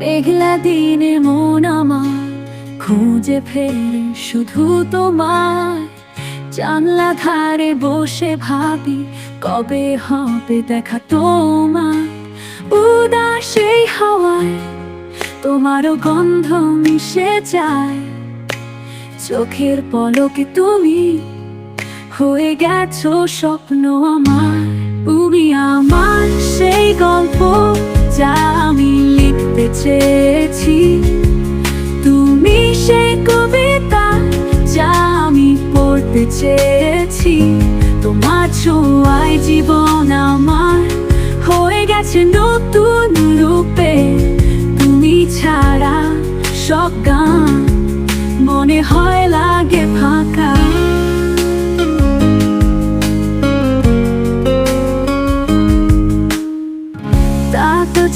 জানে মন আমার খুঁজে ফেরে শুধু তোমায়। জানলা ধারে বসে ভাবি, কবে হবে দেখা তোমার। উদাস সেই হাওয়ায় তোমারও গন্ধ মিশে যায়। চোখের পলকে তুমি হয়ে গেছো স্বপ্ন আমার। চেয়েছি তুমি সে কবিতা যা আমি পড়তে চেয়েছি। তোমার ছোঁয়ায় জীবন আমার হয়ে গেছে নতুন রূপে।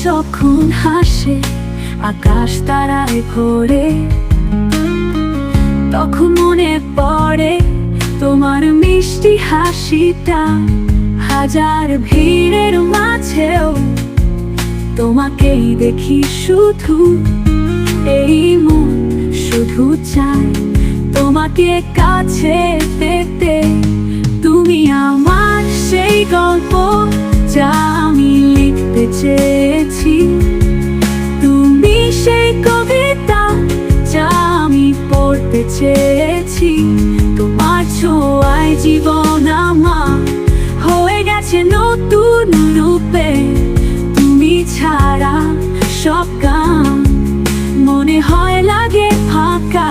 যখন হাসে, আকাশ তারায় ভরে, তখন মনে পড়ে তোমার মিষ্টি হাসিটা। হাজার ভিড়ের মাঝেও তোমাকেই দেখি শুধু। এই মন শুধু চাই তোমাকে কাছে পেতে। তুমি আমার সেই গল্প যা আমি লিখতে চেয়েছি তোমার ছোঁয়ায় জীবন আমার হয়ে গেছে নতুন রূপে। তুমি ছাড়া সব গান মনে হয় লাগে ফাঁকা।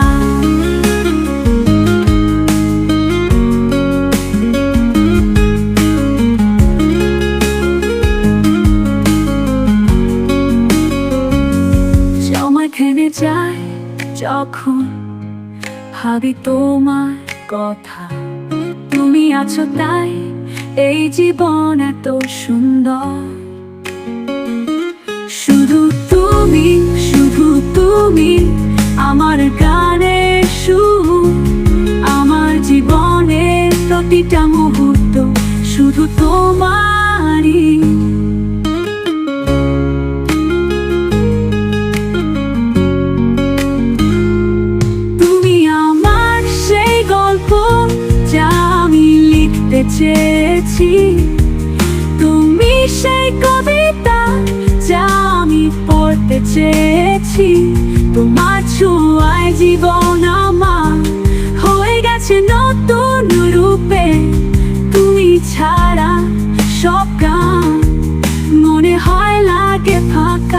যায় যখন ভাবি তোমার কথা। তুমি আছো তাই এই জীবন এত সুন্দর। শুধু তুমি শুধু তুমি আমার গানে সুর। আমার জীবনের প্রতিটা মুহূর্ত শুধু তোমারই। পড়েছি তুমি সেই কবিতা যা আমি পড়তে চেয়েছি। তোমার ছোঁয়ায় জীবন আমার হয়ে গেছে নতুন রূপে। তুমি ছাড়া সব গান মনে হয় লাগে ফাঁকা।